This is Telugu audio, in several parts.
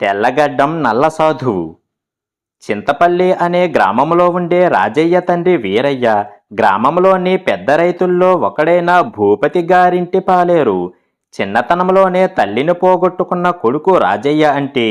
తెల్లగడ్డం నల్ల సాధువు. చింతపల్లి అనే గ్రామంలో ఉండే రాజయ్య తండ్రి వీరయ్య గ్రామంలోని పెద్ద రైతుల్లో ఒకడైన భూపతి గారింటి పాలేరు. చిన్నతనంలోనే తల్లిని పోగొట్టుకున్న కొడుకు రాజయ్య అంటే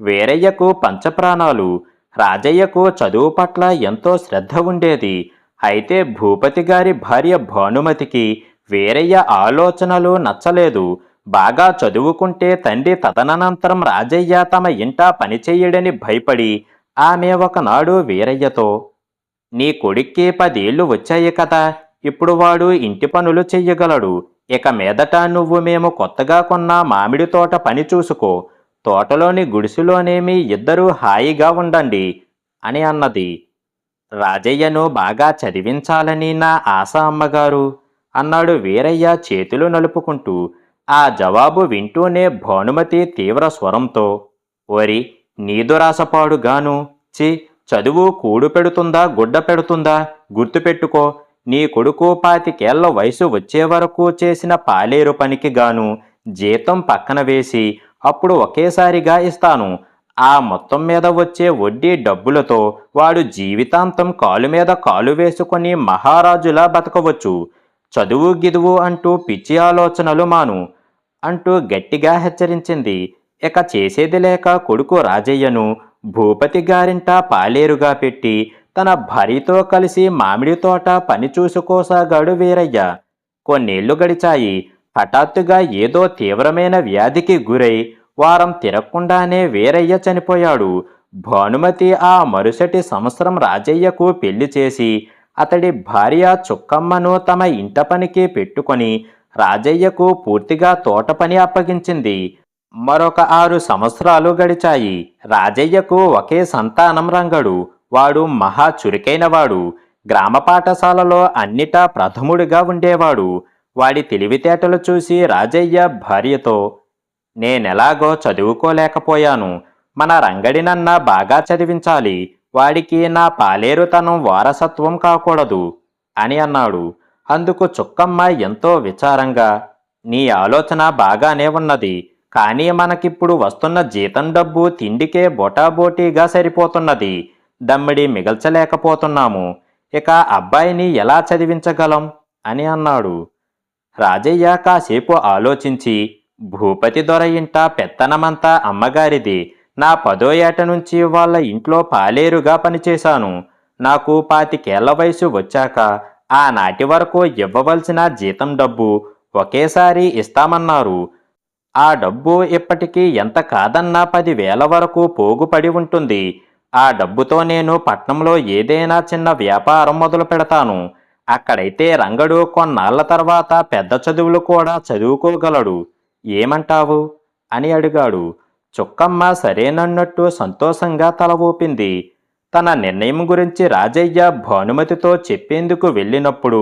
వీరయ్యకు పంచప్రాణాలు. రాజయ్యకు చదువు పట్ల ఎంతో శ్రద్ధ ఉండేది. అయితే భూపతి గారి భార్య భానుమతికి వీరయ్య ఆలోచనలు నచ్చలేదు. బాగా చదువుకుంటే తండ్రి తదనంతరం రాజయ్య తమ ఇంట పనిచేయడని భయపడి ఆమె ఒకనాడు వీరయ్యతో నీ కొడుక్కి పదేళ్ళు వచ్చాయి కదా ఇప్పుడు వాడు ఇంటి పనులు చెయ్యగలడు. ఇక మీదట నువ్వు మేము కొత్తగా కొన్న మామిడి తోట పని చూసుకో. తోటలోని గుడిసెలోనేమి ఇద్దరూ హాయిగా ఉండండి అని అన్నది. రాజయ్యను బాగా చదివించాలని నా ఆశ అమ్మగారు అన్నాడు వీరయ్య చేతులు నలుపుకుంటూ. ఆ జవాబు వింటూనే భానుమతి తీవ్ర స్వరంతో ఓరి నీదురాసపాడుగాను చి చదువు కూడు పెడుతుందా గుడ్డ పెడుతుందా? గుర్తుపెట్టుకో నీ కొడుకు పాతికేళ్ళ వయసు వచ్చే వరకు చేసిన పాలేరు పనికి గాను. జీతం పక్కన వేసి అప్పుడు ఒకేసారిగా ఇస్తాను. ఆ మొత్తం మీద వచ్చే వడ్డీ డబ్బులతో వాడు జీవితాంతం కాలు మీద కాలు వేసుకొని మహారాజులా బతకవచ్చు. చదువు గిదువు అంటూ పిచ్చి ఆలోచనలు మాను. అంటూ గట్టిగా హెచ్చరించింది. ఇక చేసేది లేక కొడుకు రాజయ్యను భూపతి గారింట పాలేరుగా పెట్టి తన భార్యతో కలిసి మామిడి తోట పని చూసుకోసాగాడు వీరయ్య. కొన్నేళ్ళు గడిచాయి. హఠాత్తుగా ఏదో తీవ్రమైన వ్యాధికి గురై వారం తిరగకుండానే వీరయ్య చనిపోయాడు. భానుమతి ఆ మరుసటి సంవత్సరం రాజయ్యకు పెళ్ళి చేసి అతడి భార్య చుక్కమ్మను తమ ఇంట పనికి పెట్టుకొని రాజయ్యకు పూర్తిగా తోట పని అప్పగించింది. మరొక ఆరు సంవత్సరాలు గడిచాయి. రాజయ్యకు ఒకే సంతానం రంగడు. వాడు మహా చురుకైనవాడు. గ్రామ పాఠశాలలో అన్నిటా ప్రథముడిగా ఉండేవాడు. వాడి తెలివితేటలు చూసి రాజయ్య భార్యతో నేనెలాగో చదువుకోలేకపోయాను. మన రంగడినన్న బాగా చదివించాలి. వాడికి నా పాలేరుతనం వారసత్వం కాకూడదు అని అన్నాడు. అందుకు చుక్కమ్మ ఎంతో విచారంగా నీ ఆలోచన బాగానే ఉన్నది కానీ మనకిప్పుడు వస్తున్న జీతం డబ్బు తిండికే బొటాబోటీగా సరిపోతున్నది దమ్మిడి మిగల్చలేకపోతున్నాము ఇక అబ్బాయిని ఎలా చదివించగలం? అని అన్నాడు. రాజయ్య కాసేపు ఆలోచించి భూపతి దొర ఇంట పెత్తనమంతా అమ్మగారిది నా పదో ఏట నుంచి వాళ్ళ ఇంట్లో పాలేరుగా పనిచేశాను నాకు పాతికేళ్ళ వయసు వచ్చాక ఆనాటి వరకు ఇవ్వవలసిన జీతం డబ్బు ఒకేసారి ఇస్తామన్నారు. ఆ డబ్బు ఇప్పటికీ ఎంత కాదన్నా పదివేల వరకు పోగుపడి ఉంటుంది. ఆ డబ్బుతో నేను పట్నంలో ఏదైనా చిన్న వ్యాపారం మొదలు పెడతాను. అక్కడైతే రంగడు కొన్నాళ్ళ తర్వాత పెద్ద చదువులు కూడా చదువుకోగలడు. ఏమంటావు? అని అడిగాడు. చుక్కమ్మ సరేనన్నట్టు సంతోషంగా తల ఊపింది. తన నిర్ణయం గురించి రాజయ్య భానుమతితో చెప్పేందుకు వెళ్ళినప్పుడు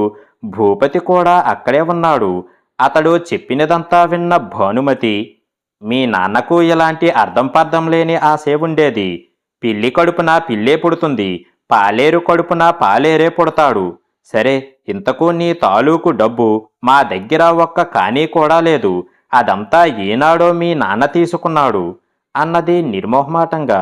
భూపతి కూడా అక్కడే ఉన్నాడు. అతడు చెప్పినదంతా విన్న భానుమతి మీ నాన్నకు ఇలాంటి అర్థం పర్థం లేని ఆశే ఉండేది. పిల్లి కడుపున పిల్లే పుడుతుంది. పాలేరు కడుపున పాలేరే పుడతాడు. సరే ఇంతకు నీ తాలూకు డబ్బు మా దగ్గర ఒక్క కానీ కూడా లేదు. అదంతా ఏనాడో మీ నాన్న తీసుకున్నాడు అన్నది నిర్మోహమాటంగా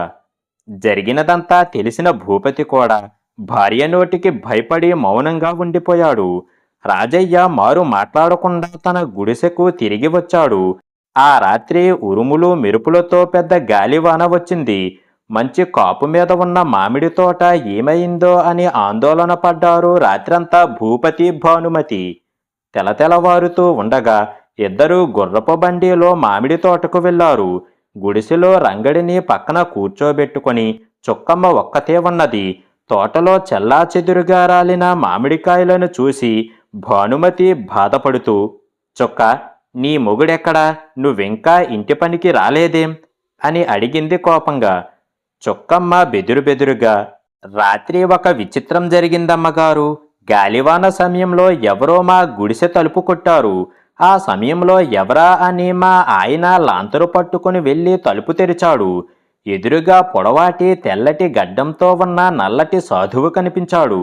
జరిగినదంతా తెలిసిన భూపతి కూడా భార్య నోటికి భయపడి మౌనంగా ఉండిపోయాడు. రాజయ్య మారు మాట్లాడకుండా తన గుడిసెకు తిరిగి వచ్చాడు. ఆ రాత్రి ఉరుములు మెరుపులతో పెద్ద గాలివాన వచ్చింది. మంచి కాపు మీద ఉన్న మామిడి తోట ఏమైందో అని ఆందోళన పడ్డారు రాత్రంతా భూపతి భానుమతి. తెలతెలవారుతూ ఉండగా ఇద్దరూ గుర్రపు బండిలో మామిడి తోటకు వెళ్ళారు గుడిసెలో రంగడిని పక్కన కూర్చోబెట్టుకొని చుక్కమ్మ ఒక్కతే ఉన్నది. తోటలో చెల్లా చెదురుగా రాలిన మామిడికాయలను చూసి భానుమతి బాధపడుతూ చుక్క నీ మొగుడెక్కడా? నువ్వింకా ఇంటి పనికి రాలేదేం? అని అడిగింది కోపంగా. చుక్కమ్మ బెదురు బెదురుగా రాత్రి ఒక విచిత్రం జరిగిందమ్మగారు. గాలివాన సమయంలో ఎవరో మా గుడిసె తలుపు కొట్టారు. ఆ సమయంలో ఎవరా అని మా ఆయన లాంతరు పట్టుకుని వెళ్ళి తలుపు తెరిచాడు. ఎదురుగా పొడవాటి తెల్లటి గడ్డంతో ఉన్న నల్లటి సాధువు కనిపించాడు.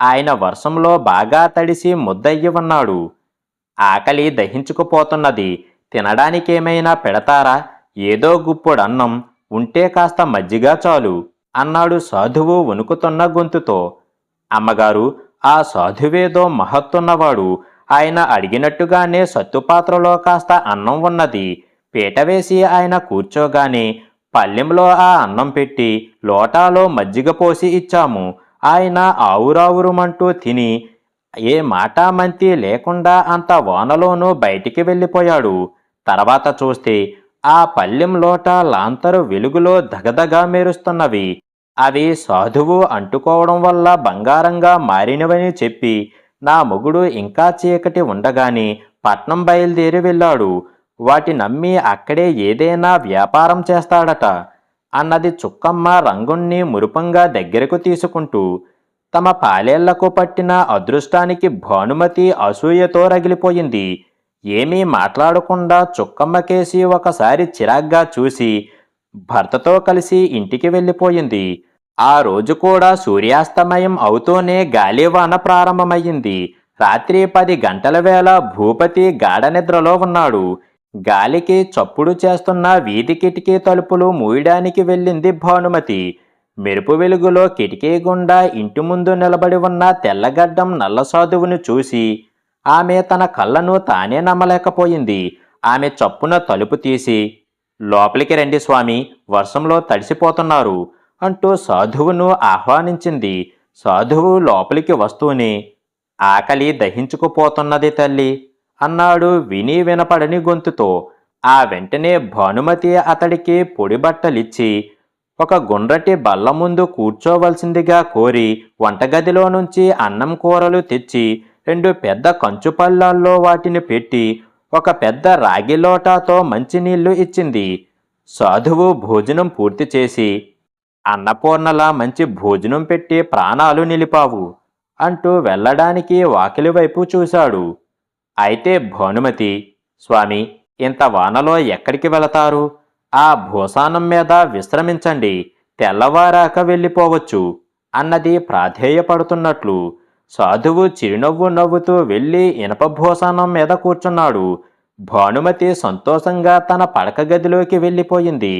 ఆయన వర్షంలో బాగా తడిసి ముద్దయ్యి ఉన్నాడు. ఆకలి దహించుకుపోతున్నది. తినడానికేమైనా పెడతారా? ఏదో గుప్పుడు అన్నం ఉంటే కాస్త మజ్జిగ చాలు అన్నాడు సాధువు వణుకుతున్న గొంతుతో. అమ్మగారు ఆ సాధువేదో మహత్తున్నవాడు. ఆయన అడిగినట్టుగానే సత్తుపాత్రలో కాస్త అన్నం ఉన్నది. పీట వేసి ఆయన కూర్చోగానే పల్లెంలో ఆ అన్నం పెట్టి లోటాలో మజ్జిగ పోసి ఇచ్చాము. ఆయన ఆవురావురుమంటూ తిని ఏ మాటామంతి లేకుండా అంత వానలోనూ బయటికి వెళ్ళిపోయాడు. తర్వాత చూస్తే ఆ పల్లెం లోట లాంతరు వెలుగులో దగదగా మెరుస్తున్నవి. అవి సాధువు అంటుకోవడం వల్ల బంగారంగా మారినవని చెప్పి నా మొగుడు ఇంకా చీకటి ఉండగాని పట్నం బయలుదేరి వెళ్ళాడు. వాటి నమ్మి అక్కడే ఏదైనా వ్యాపారం చేస్తాడట అన్నది చుక్కమ్మ రంగుణ్ణి మురుపంగా దగ్గరకు తీసుకుంటూ తమ పాలేళ్ళకు పట్టిన అదృష్టానికి భానుమతి అసూయతో రగిలిపోయింది. ఏమీ మాట్లాడకుండా చుక్కమ్మకేసి ఒకసారి చిరాగ్గా చూసి భర్తతో కలిసి ఇంటికి వెళ్ళిపోయింది. ఆ రోజు కూడా సూర్యాస్తమయం అవుతూనే గాలివాన ప్రారంభమయ్యింది. రాత్రి పది గంటల వేళ భూపతి గాఢ నిద్రలో ఉన్నాడు. గాలికి చప్పుడు చేస్తున్న వీధి కిటికీ తలుపులు మూయడానికి వెళ్ళింది భానుమతి. మెరుపు వెలుగులో కిటికీ గుండా ఇంటి ముందు నిలబడి ఉన్న తెల్లగడ్డం నల్ల సాధువును చూసి ఆమె తన కళ్ళను తానే నమ్మలేకపోయింది. ఆమె చప్పున తలుపు తీసి లోపలికి రండి స్వామి వర్షంలో తడిసిపోతున్నారు. అంటూ సాధువును ఆహ్వానించింది. సాధువు లోపలికి వస్తూనే ఆకలి దహించుకుపోతున్నది తల్లి అన్నాడు విని వినపడని గొంతుతో. ఆ వెంటనే భానుమతి అతడికి పొడి బట్టలిచ్చి ఒక గుండ్రటి బల్ల ముందు కూర్చోవలసిందిగా కోరి వంటగదిలో నుంచి అన్నం కూరలు తెచ్చి రెండు పెద్ద కంచు పళ్ళాల్లో వాటిని పెట్టి ఒక పెద్ద రాగి లోటాతో మంచినీళ్ళు ఇచ్చింది సాధువు భోజనం పూర్తి చేసి అన్నపూర్ణలా మంచి భోజనం పెట్టి ప్రాణాలు నిలిపావు అంటూ వెళ్ళడానికి వాకిలి వైపు చూశాడు. అయితే భానుమతి స్వామి ఇంత వానలో ఎక్కడికి వెళతారు? ఆ భూసానం మీద విశ్రమించండి తెల్లవారాక వెళ్ళిపోవచ్చు అన్నది ప్రాధేయపడుతున్నట్లు సాధువు చిరునవ్వు నవ్వుతూ వెళ్ళి ఇనప భూసానం మీద కూర్చున్నాడు. భానుమతి సంతోషంగా తన పడక గదిలోకి వెళ్ళిపోయింది.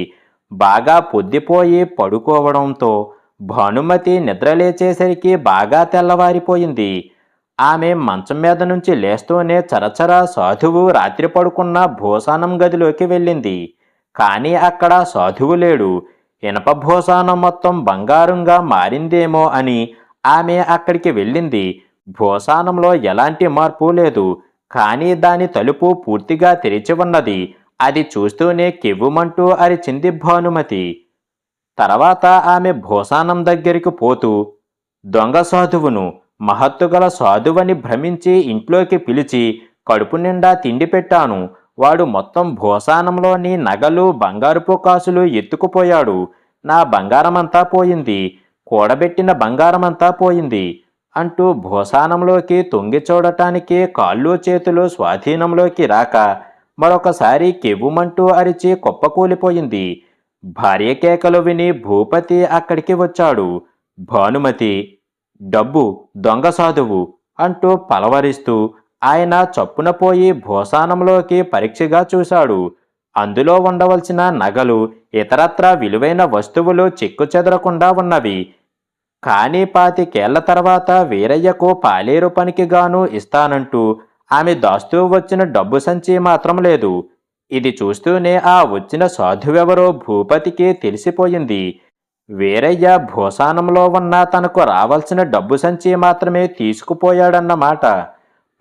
బాగా పొద్దిపోయి పడుకోవడంతో భానుమతి నిద్రలేచేసరికి బాగా తెల్లవారిపోయింది. ఆమె మంచం మీద నుంచి లేస్తూనే చరచర సాధువు రాత్రి పడుకున్న భూసానం గదిలోకి వెళ్ళింది. కానీ అక్కడ సాధువు లేడు. ఇనప భూసానం మొత్తం బంగారంగా మారిందేమో అని ఆమె అక్కడికి వెళ్ళింది. భూసానంలో ఎలాంటి మార్పు లేదు. కానీ దాని తలుపు పూర్తిగా తెరిచి ఉన్నది. అది చూస్తూనే కెవ్వుమంటూ అరిచింది భానుమతి. తర్వాత ఆమె భూసానం దగ్గరికి పోతూ దొంగ సాధువును మహత్తుగల సాధువని భ్రమించి ఇంట్లోకి పిలిచి కడుపు నిండా తిండి పెట్టాను. వాడు మొత్తం భూసానంలోని నగలు బంగారుపు కాసులు ఎత్తుకుపోయాడు. నా బంగారమంతా పోయింది. కూడబెట్టిన బంగారమంతా పోయింది అంటూ భూసానంలోకి తొంగి చూడటానికి కాళ్ళు చేతులు స్వాధీనంలోకి రాక మరొకసారి కెవ్వుమంటూ అరిచి కుప్పకూలిపోయింది భార్య కేకలు విని భూపతి అక్కడికి వచ్చాడు. భానుమతి డబ్బు దొంగ సాధువు అంటూ పలవరిస్తూ ఆయన చప్పున పోయి భూసానంలోకి పరీక్షగా చూశాడు. అందులో ఉండవలసిన నగలు ఇతరత్రా విలువైన వస్తువులు చిక్కు చెదరకుండా ఉన్నవి. కానీ పాతికేళ్ళ తర్వాత వీరయ్యకు పాలేరు పనికి గాను ఇస్తానంటూ ఆమె దాస్తూ వచ్చిన డబ్బు సంచి మాత్రం లేదు. ఇది చూస్తూనే ఆ వచ్చిన సాధువెవరో భూపతికి తెలిసిపోయింది. వీరయ్య భూసానంలో ఉన్న తనకు రావాల్సిన డబ్బు సంచి మాత్రమే తీసుకుపోయాడన్నమాట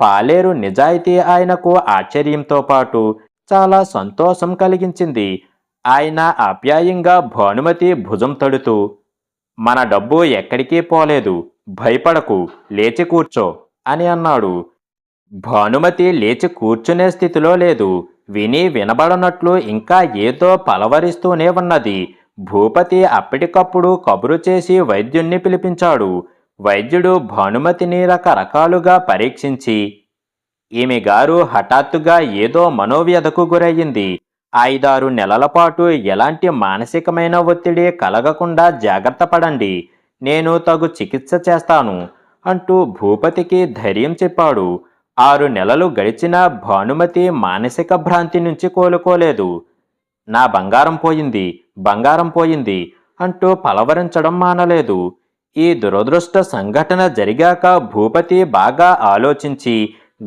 పాలేరు నిజాయితీ ఆయనకు ఆశ్చర్యంతో పాటు చాలా సంతోషం కలిగించింది. ఆయన ఆప్యాయంగా భానుమతి భుజం తడుతూ మన డబ్బు ఎక్కడికి పోలేదు. భయపడకు. లేచి కూర్చో అని అన్నాడు. భానుమతి లేచి కూర్చునే స్థితిలో లేదు. విని వినబడనట్లు ఇంకా ఏదో పలవరిస్తూనే ఉన్నది. భూపతి అప్పటికప్పుడు కబురు చేసి వైద్యుణ్ణి పిలిపించాడు. వైద్యుడు భానుమతిని రకరకాలుగా పరీక్షించి ఈమె గారు హఠాత్తుగా ఏదో మనోవ్యధకు గురయ్యింది. ఐదారు నెలల పాటు ఎలాంటి మానసికమైన ఒత్తిడి కలగకుండా జాగ్రత్త పడండి. నేను తగు చికిత్స చేస్తాను అంటూ భూపతికి ధైర్యం చెప్పాడు. ఆరు నెలలు గడిచిన భానుమతి మానసిక భ్రాంతి నుంచి కోలుకోలేదు. నా బంగారం పోయింది బంగారం పోయింది అంటూ పలవరించడం మానలేదు. ఈ దురదృష్ట సంఘటన జరిగాక భూపతి బాగా ఆలోచించి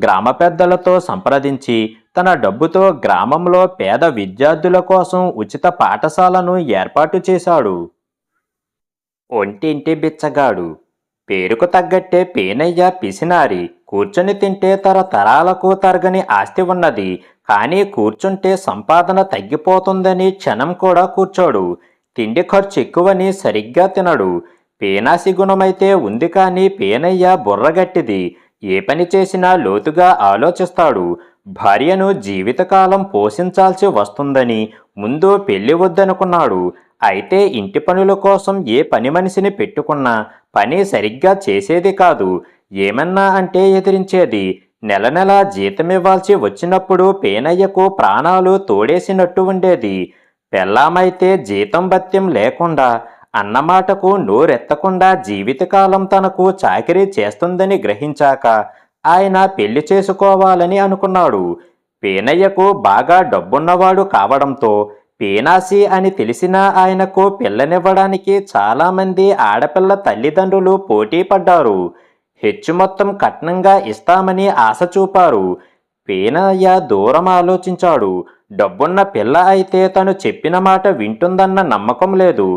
గ్రామ పెద్దలతో సంప్రదించి తన డబ్బుతో గ్రామంలో పేద విద్యార్థుల కోసం ఉచిత పాఠశాలను ఏర్పాటు చేశాడు. ఒంటింటి బిచ్చగాడు పేరుకు తగ్గట్టే పేనయ్య పిసినారి కూర్చొని తింటే తరతరాలకు తరగని ఆస్తి ఉన్నది. కానీ కూర్చుంటే సంపాదన తగ్గిపోతుందని క్షణం కూడా కూర్చోడు. తిండి ఖర్చు ఎక్కువని సరిగ్గా తినడు. పేనాసి గుణమైతే ఉంది కానీ పేనయ్య బుర్రగట్టిది ఏ పని చేసినా లోతుగా ఆలోచిస్తాడు. భార్యను జీవితకాలం పోషించాల్సి వస్తుందని ముందు పెళ్ళి వద్దనుకున్నాడు. అయితే ఇంటి పనుల కోసం ఏ పని మనిషిని పెట్టుకున్నా పని సరిగ్గా చేసేది కాదు. ఏమన్నా అంటే ఎదిరించేది. నెల నెల జీతమివ్వాల్సి వచ్చినప్పుడు పేనయ్యకు ప్రాణాలు తోడేసినట్టు ఉండేది. పెళ్ళామైతే జీతం భత్యం లేకుండా అన్నమాటకు నోరెత్తకుండా జీవితకాలం తనకు చాకరీ చేస్తుందని గ్రహించాక ఆయన పెళ్ళి చేసుకోవాలని అనుకున్నాడు. పేనయ్యకు బాగా డబ్బున్నవాడు కావడంతో పేనాసి అని తెలిసిన ఆయనకు పిల్లనివ్వడానికి చాలామంది ఆడపిల్ల తల్లిదండ్రులు పోటీ పడ్డారు హెచ్చు మొత్తం కట్నంగా ఇస్తామని ఆశ చూపారు. పేనయ్య దూరం ఆలోచించాడు డబ్బున్న పిల్ల అయితే తను చెప్పిన మాట వింటుందన్న నమ్మకం లేదు.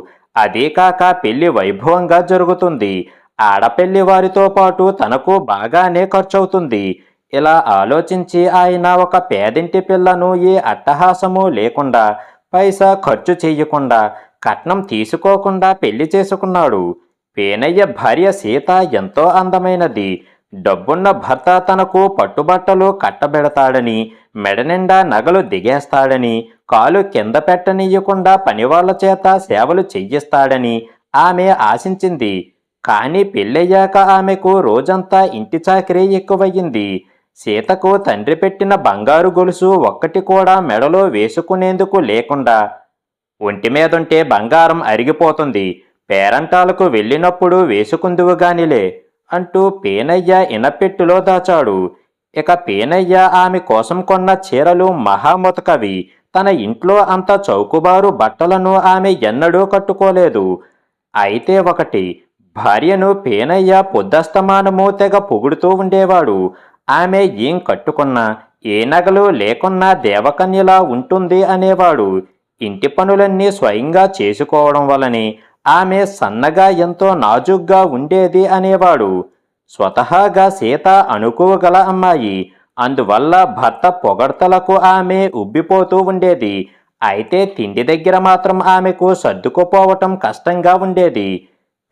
అదే కాక పెళ్ళి వైభవంగా జరుగుతుంది. ఆడపెళ్ళి వారితో పాటు తనకు బాగానే ఖర్చవుతుంది. ఇలా ఆలోచించి ఆయన ఒక పేదింటి పిల్లను ఏ అట్టహాసము లేకుండా పైసా ఖర్చు చేయకుండా కట్నం తీసుకోకుండా పెళ్ళి చేసుకున్నాడు. పేనయ్య భార్య సీత ఎంతో అందమైనది. డబ్బున్న భర్త తనకు పట్టుబట్టలు కట్టబెడతాడని మెడ నిండా నగలు దిగేస్తాడని కాలు కింద పెట్టనీయకుండా పనివాళ్ళ చేత సేవలు చెయ్యిస్తాడని ఆమె ఆశించింది. కానీ పెళ్ళయ్యాక ఆమెకు రోజంతా ఇంటి చాకరీ ఎక్కువయ్యింది. సీతకు తండ్రి పెట్టిన బంగారు గొలుసు ఒక్కటి కూడా మెడలో వేసుకునేందుకు లేకుండా ఒంటి మీదుంటే బంగారం అరిగిపోతుంది. పేరంటాలకు వెళ్ళినప్పుడు వేసుకుందువుగానిలే అంటూ పేనయ్య ఇనపెట్టులో దాచాడు. ఇక పేనయ్య ఆమె కోసం కొన్న చీరలు మహాముతకవి తన ఇంట్లో అంత చౌకుబారు బట్టలను ఆమె ఎన్నడూ కట్టుకోలేదు. అయితే ఒకటి భార్యను పేనయ్య పొద్దస్తమానము తెగ పొగుడుతూ ఉండేవాడు. ఆమె ఏం కట్టుకున్నా ఏ నగలు లేకున్నా దేవకన్యలా ఉంటుంది అనేవాడు. ఇంటి పనులన్నీ స్వయంగా చేసుకోవడం వలని ఆమె సన్నగా ఎంతో నాజుగ్గా ఉండేది అనేవాడు. స్వతహాగా సీత అనుకోగల అమ్మాయి. అందువల్ల భర్త పొగడ్తలకు ఆమె ఉబ్బిపోతూ ఉండేది. అయితే తిండి దగ్గర మాత్రం ఆమెకు సర్దుకుపోవటం కష్టంగా ఉండేది.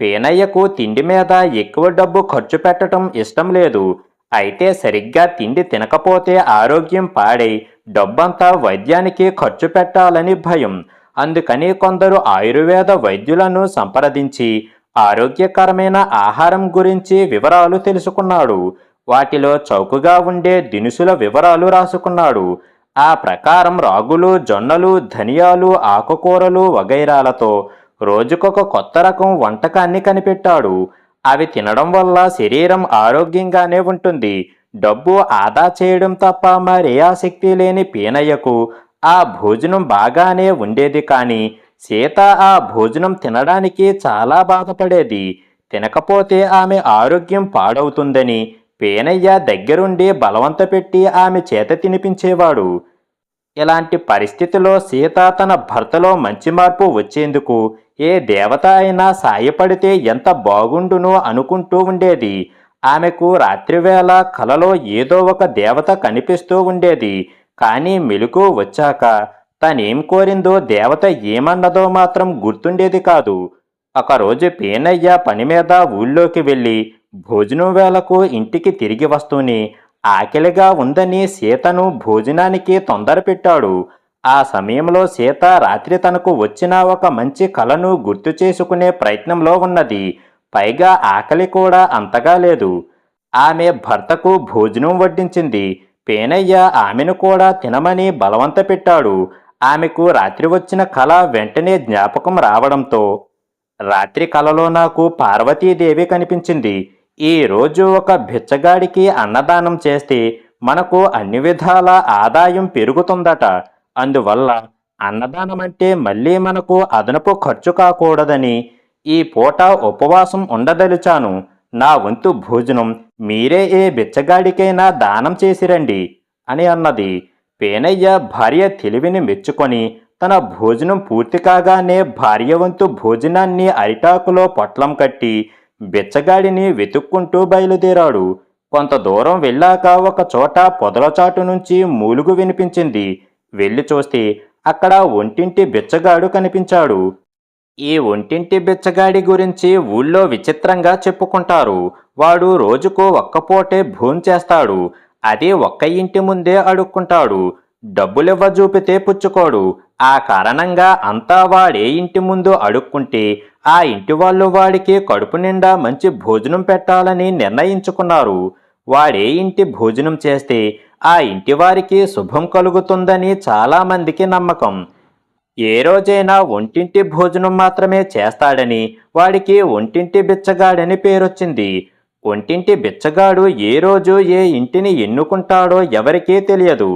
పేనయ్యకు తిండి మీద ఎక్కువ డబ్బు ఖర్చు పెట్టడం ఇష్టం లేదు. అయితే సరిగ్గా తిండి తినకపోతే ఆరోగ్యం పాడై డబ్బంతా వైద్యానికి ఖర్చు పెట్టాలని భయం. అందుకని కొందరు ఆయుర్వేద వైద్యులను సంప్రదించి ఆరోగ్యకరమైన ఆహారం గురించి వివరాలు తెలుసుకున్నాడు. వాటిలో చౌకగా ఉండే దినుసుల వివరాలు రాసుకున్నాడు. ఆ ప్రకారం రాగులు జొన్నలు ధనియాలు ఆకుకూరలు వగైరాలతో రోజుకొక కొత్త రకం వంటకాన్ని కనిపెట్టాడు. అవి తినడం వల్ల శరీరం ఆరోగ్యంగానే ఉంటుంది. డబ్బు ఆదా చేయడం తప్ప మరే ఆసక్తి లేని పీనయ్యకు ఆ భోజనం బాగానే ఉండేది కానీ సీత ఆ భోజనం తినడానికి చాలా బాధపడేది. తినకపోతే ఆమె ఆరోగ్యం పాడవుతుందని పేనయ్య దగ్గరుండి బలవంత పెట్టి ఆమె చేత తినిపించేవాడు. ఇలాంటి పరిస్థితిలో సీత తన భర్తలో మంచి మార్పు వచ్చేందుకు ఏ దేవత అయినా సాయపడితే ఎంత బాగుండునో అనుకుంటూ ఉండేది. ఆమెకు రాత్రివేళ కలలో ఏదో ఒక దేవత కనిపిస్తూ ఉండేది. కానీ మెలకు వచ్చాక తనేం కోరిందో దేవత ఏమన్నదో మాత్రం గుర్తుండేది కాదు. ఒకరోజు పేనయ్య పని మీద ఊళ్ళోకి వెళ్ళి భోజనం వేళకు ఇంటికి తిరిగి వస్తూనే ఆకలిగా ఉందని సీతను భోజనానికి తొందర పెట్టాడు. ఆ సమయంలో సీత రాత్రి తనకు వచ్చిన ఒక మంచి కలను గుర్తు చేసుకునే ప్రయత్నంలో ఉన్నది. పైగా ఆకలి కూడా అంతగా లేదు. ఆమె భర్తకు భోజనం వడ్డించింది. పేనయ్య ఆమెను కూడా తినమని బలవంత పెట్టాడు. ఆమెకు రాత్రి వచ్చిన కళ వెంటనే జ్ఞాపకం రావడంతో రాత్రి కలలో నాకు పార్వతీదేవి కనిపించింది. ఈ రోజు ఒక బిచ్చగాడికి అన్నదానం చేస్తే మనకు అన్ని విధాల ఆదాయం పెరుగుతుందట. అందువల్ల అన్నదానం అంటే మళ్ళీ మనకు అదనపు ఖర్చు కాకూడదని ఈ పూట ఉపవాసం ఉండదలిచాను. నా వంతు భోజనం మీరే ఏ బిచ్చగాడికైనా దానం చేసిరండి అని అన్నది. పేనయ్య భార్య తెలివిని మెచ్చుకొని తన భోజనం పూర్తి కాగానే భార్య వంతు భోజనాన్ని అరిటాకులో పొట్లం కట్టి బిచ్చగాడిని వెతుక్కుంటూ బయలుదేరాడు. కొంత దూరం వెళ్ళాక ఒక చోట పొదలచాటు నుంచి మూలుగు వినిపించింది. వెళ్ళి చూస్తే అక్కడ ఒంటింటి బిచ్చగాడు కనిపించాడు. ఈ ఒంటింటి బిచ్చగాడి గురించి ఊళ్ళో విచిత్రంగా చెప్పుకుంటారు. వాడు రోజుకు ఒక్కపూటే భోంచేస్తాడు అది ఒక్క ఇంటి ముందే అడుక్కుంటాడు. డబ్బులివ్వ చూపితే పుచ్చుకోడు. ఆ కారణంగా అంతా వాడే ఇంటి ముందు అడుక్కుంటే ఆ ఇంటి వాళ్ళు వాడికి కడుపు నిండా మంచి భోజనం పెట్టాలని నిర్ణయించుకున్నారు. వాడే ఇంటి భోజనం చేస్తే ఆ ఇంటి వారికి శుభం కలుగుతుందని చాలామందికి నమ్మకం. ఏ రోజైనా ఒంటింటి భోజనం మాత్రమే చేస్తాడని వాడికి ఒంటింటి బిచ్చగాడని పేరొచ్చింది. ఒంటింటి బిచ్చగాడు ఏ రోజు ఏ ఇంటిని ఎన్నుకుంటాడో ఎవరికీ తెలియదు.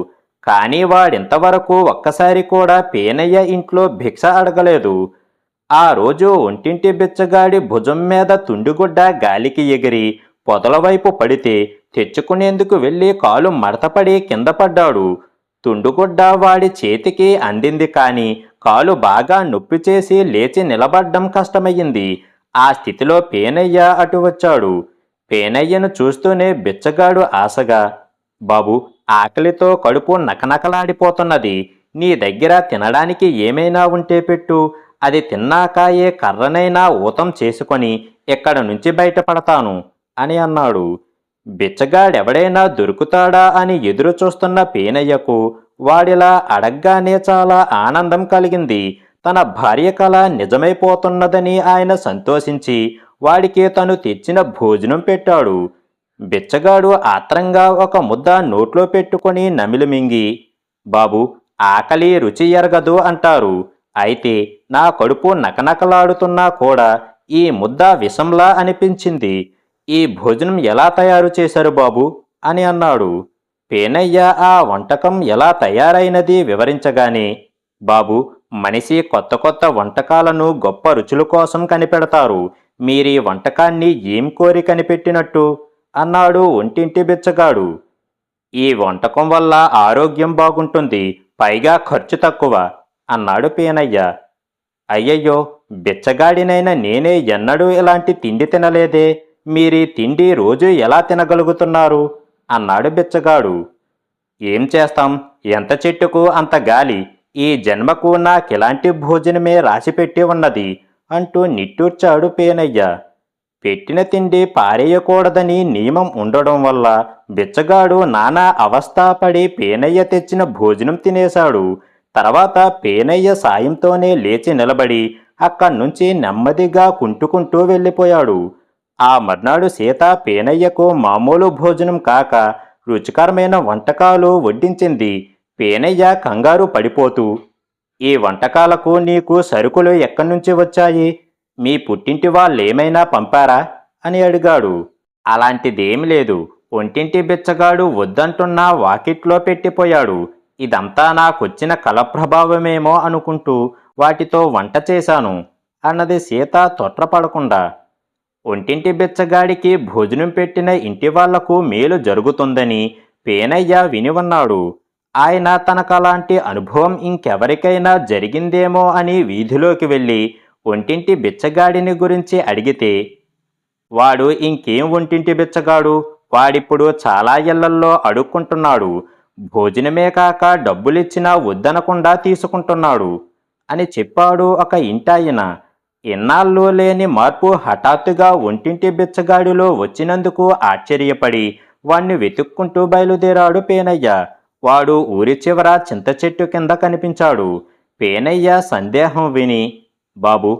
కానీ వాడింతవరకు ఒక్కసారి కూడా పేనయ్య ఇంట్లో భిక్ష అడగలేదు. ఆ రోజు ఒంటింటి బిచ్చగాడి భుజం మీద తుండిగుడ్డ గాలికి ఎగిరి పొదల వైపు పడితే తెచ్చుకునేందుకు వెళ్ళి కాలు మడతపడి కింద పడ్డాడు. తుండుగుడ్డ వాడి చేతికి అందింది కాని కాలు బాగా నొప్పి చేసి లేచి నిలబడ్డం కష్టమయ్యింది. ఆ స్థితిలో పేనయ్య అటు వచ్చాడు. పేనయ్యను చూస్తూనే బిచ్చగాడు ఆశగా బాబు ఆకలితో కడుపు నకనకలాడిపోతున్నది. నీ దగ్గర తినడానికి ఏమైనా ఉంటే పెట్టు. అది తిన్నాక ఏ కర్రనైనా ఊతం చేసుకొని ఇక్కడ నుంచి బయటపడతాను? అని అన్నాడు. బిచ్చగాడెవడైనా దొరుకుతాడా? అని ఎదురు చూస్తున్న పేనయ్యకు వాడిలా అడగ్గానే చాలా ఆనందం కలిగింది. తన భార్య కళ నిజమైపోతున్నదని ఆయన సంతోషించి వాడికి తను తెచ్చిన భోజనం పెట్టాడు. బిచ్చగాడు ఆత్రంగా ఒక ముద్ద నోట్లో పెట్టుకొని నమిలి మింగి బాబు ఆకలి రుచి ఎరగదు అంటారు. అయితే నా కడుపు నకనకలాడుతున్నా కూడా ఈ ముద్ద విషంలా అనిపించింది. ఈ భోజనం ఎలా తయారు చేశారు బాబు? అని అన్నాడు. పేనయ్య ఆ వంటకం ఎలా తయారైనది వివరించగానే బాబు మనిషి కొత్త కొత్త వంటకాలను గొప్ప రుచుల కోసం కనిపెడతారు. మీరీ వంటకాన్ని ఏం కోరి కనిపెట్టినట్టు? అన్నాడు ఒంటింటి బిచ్చగాడు. ఈ వంటకం వల్ల ఆరోగ్యం బాగుంటుంది పైగా ఖర్చు తక్కువ అన్నాడు పేనయ్య. అయ్యయ్యో బిచ్చగాడినైనా నేనే ఎన్నడూ ఇలాంటి తిండి తినలేదే మీరీ తిండి రోజు ఎలా తినగలుగుతున్నారు? అన్నాడు బిచ్చగాడు. ఏం చేస్తాం? ఎంత చెట్టుకు అంత గాలి? ఈ జన్మకు నాకిలాంటి భోజనమే రాసిపెట్టి ఉన్నది. అంటూ నిట్టూర్చాడు పేనయ్య. పెట్టిన తిండి పారేయకూడదని నియమం ఉండడం వల్ల బిచ్చగాడు నానా అవస్థాపడి పేనయ్య తెచ్చిన భోజనం తినేశాడు. తర్వాత పేనయ్య సాయంతోనే లేచి నిలబడి అక్కడి నుంచి నెమ్మదిగా కుంటుకుంటూ వెళ్ళిపోయాడు. ఆ మర్నాడు సీత పేనయ్యకు మామూలు భోజనం కాక రుచికరమైన వంటకాలు వడ్డించింది. పేనయ్య కంగారు పడిపోతూ ఈ వంటకాలకు నీకు సరుకులు ఎక్కడి నుంచి వచ్చాయి? మీ పుట్టింటి వాళ్ళేమైనా పంపారా? అని అడిగాడు. అలాంటిదేమి లేదు. ఒంటింటి బిచ్చగాడు వద్దంటున్నా వాకిట్లో పెట్టిపోయాడు. ఇదంతా నాకొచ్చిన కల ప్రభావమేమో అనుకుంటూ వాటితో వంట చేశాను అన్నది సీత తొట్రపడకుండా ఒంటింటి బిచ్చగాడికి భోజనం పెట్టిన ఇంటి వాళ్ళకు మేలు జరుగుతుందని పేనయ్య విని ఉన్నాడు. ఆయన తనకలాంటి అనుభవం ఇంకెవరికైనా జరిగిందేమో అని వీధిలోకి వెళ్ళి ఒంటింటి బిచ్చగాడిని గురించి అడిగితే వాడు ఇంకేం ఒంటింటి బిచ్చగాడు? వాడిప్పుడు చాలా ఇళ్ళల్లో అడుక్కుంటున్నాడు. భోజనమే కాక డబ్బులిచ్చినా వద్దనకుండా తీసుకుంటున్నాడు అని చెప్పాడు ఒక ఇంటాయన. ఇన్నాళ్ళు లేని మార్పు హఠాత్తుగా ఒంటింటి బిచ్చగాడిలో వచ్చినందుకు ఆశ్చర్యపడి వాణ్ణి వెతుక్కుంటూ బయలుదేరాడు పేనయ్య. వాడు ఊరి చివర చింత చెట్టు కింద కనిపించాడు. పేనయ్య సందేహం విని బాబు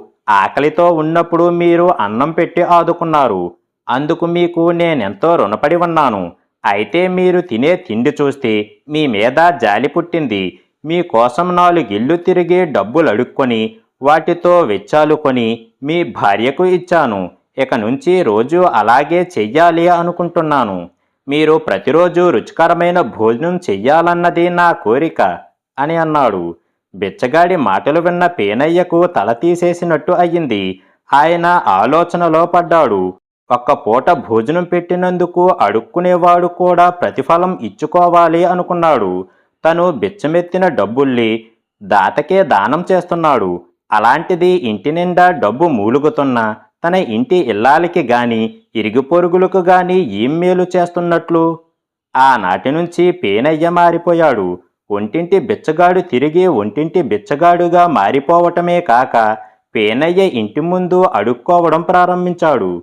ఆకలితో ఉన్నప్పుడు మీరు అన్నం పెట్టి ఆదుకున్నారు. అందుకు మీకు నేనెంతో రుణపడి ఉన్నాను. అయితే మీరు తినే తిండి చూస్తే మీ మీద జాలి పుట్టింది. మీకోసం నాలుగిల్లు తిరిగి డబ్బులు అడుక్కొని వాటితో వెచ్చాలు కొని మీ భార్యకు ఇచ్చాను. ఇక నుంచి రోజు అలాగే చెయ్యాలి అనుకుంటున్నాను. మీరు ప్రతిరోజు రుచికరమైన భోజనం చెయ్యాలన్నది నా కోరిక అని అన్నాడు. బిచ్చగాడి మాటలు విన్న పేనయ్యకు తల తీసేసినట్టు అయ్యింది. ఆయన ఆలోచనలో పడ్డాడు. ఒక్క పూట భోజనం పెట్టినందుకు అడుక్కునేవాడు కూడా ప్రతిఫలం ఇచ్చుకోవాలి అనుకున్నాడు. తను బిచ్చమెత్తిన డబ్బుల్ని దాతకే దానం చేస్తున్నాడు. అలాంటిది ఇంటి నిండా డబ్బు మూలుగుతున్నా తన ఇంటి ఇల్లాలికి గాని ఇరుగు పొరుగులకు గాని ఏం మేలు చేస్తున్నట్లు? ఆనాటి నుంచి పేనయ్య మారిపోయాడు. ఒంటింటి బిచ్చగాడు తిరిగి ఒంటింటి బిచ్చగాడుగా మారిపోవటమే కాక పేనయ్య ఇంటి ముందు అడుక్కోవడం ప్రారంభించాడు.